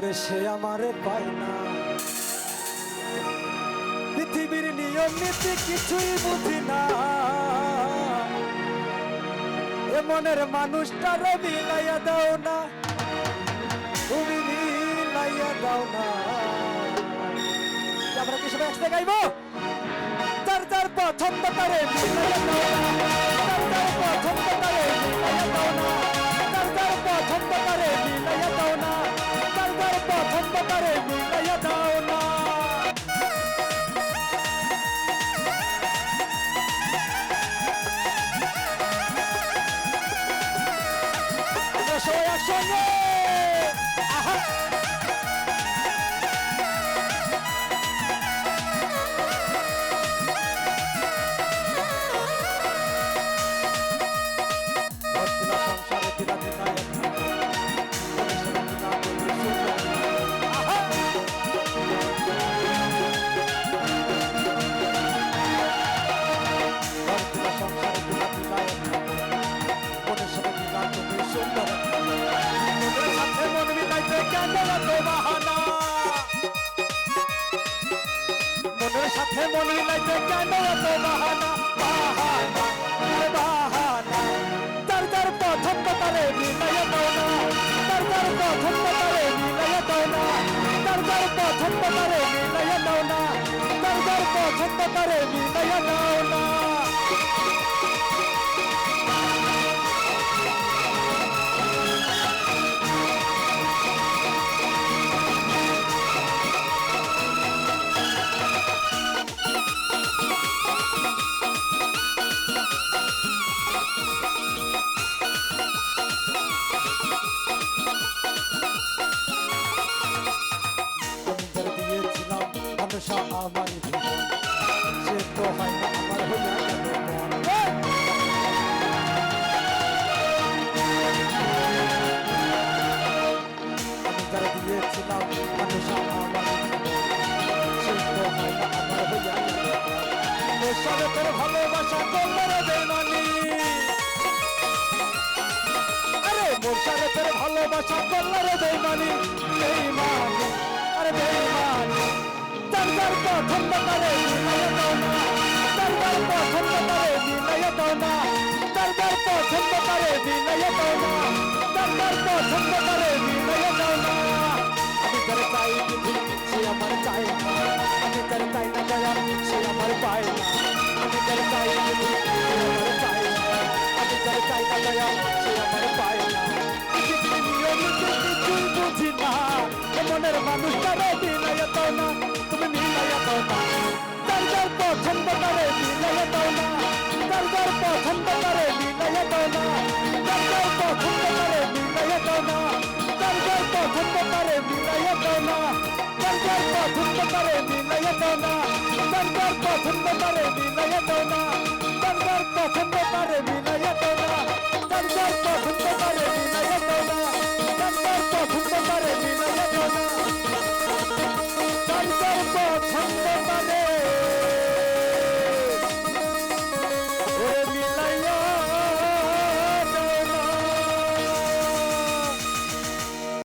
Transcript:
সে আমারে পায় না। পৃথিবীর নিয়ম নীতি কিছুই বুঝি না। মনের মানুষটারে মিলাইয়া দাও না। তুমি মিলাইয়া দাও না। আমরা কি সবাই একসাথে গাইবো? তার তার পছন্দ করে দাও না। সবাই একসঙ্গে! আহা! মনের সাথে মন মিলাইতে কেন এত বাহানা। বাহানা বাহানা। তার তার পছন্দ তারে মিলাইয়া দাও না মানুষা আমার সে তো হয় না, আমার হইয়া আমি যারা দিয়েছিলাম, মানুষা আমার সে তো হয় না, আমার হইয়া সবে তোর ভালোবাসা তোমার দেনানি আরে মোসারে তোর ভালোবাসা তোমার দেনানি বেইমানি, আরে বেইমানি। তার প্রথম ব্যাপারে নির্ণয় না তার প্রথম ব্যাপারে নির্ণয় না। তার প্রথম ব্যাপারে নির্ণয় না। তার প্রথম ব্যাপারে নির্ণয় না। আমি তার চাই কিছু সে আমার চাই না। আমি তার চাই না। মানুষ করে বিনয়ত না দরবার পছন্দ করে বিনয়ত না দরবার পছন্দ করে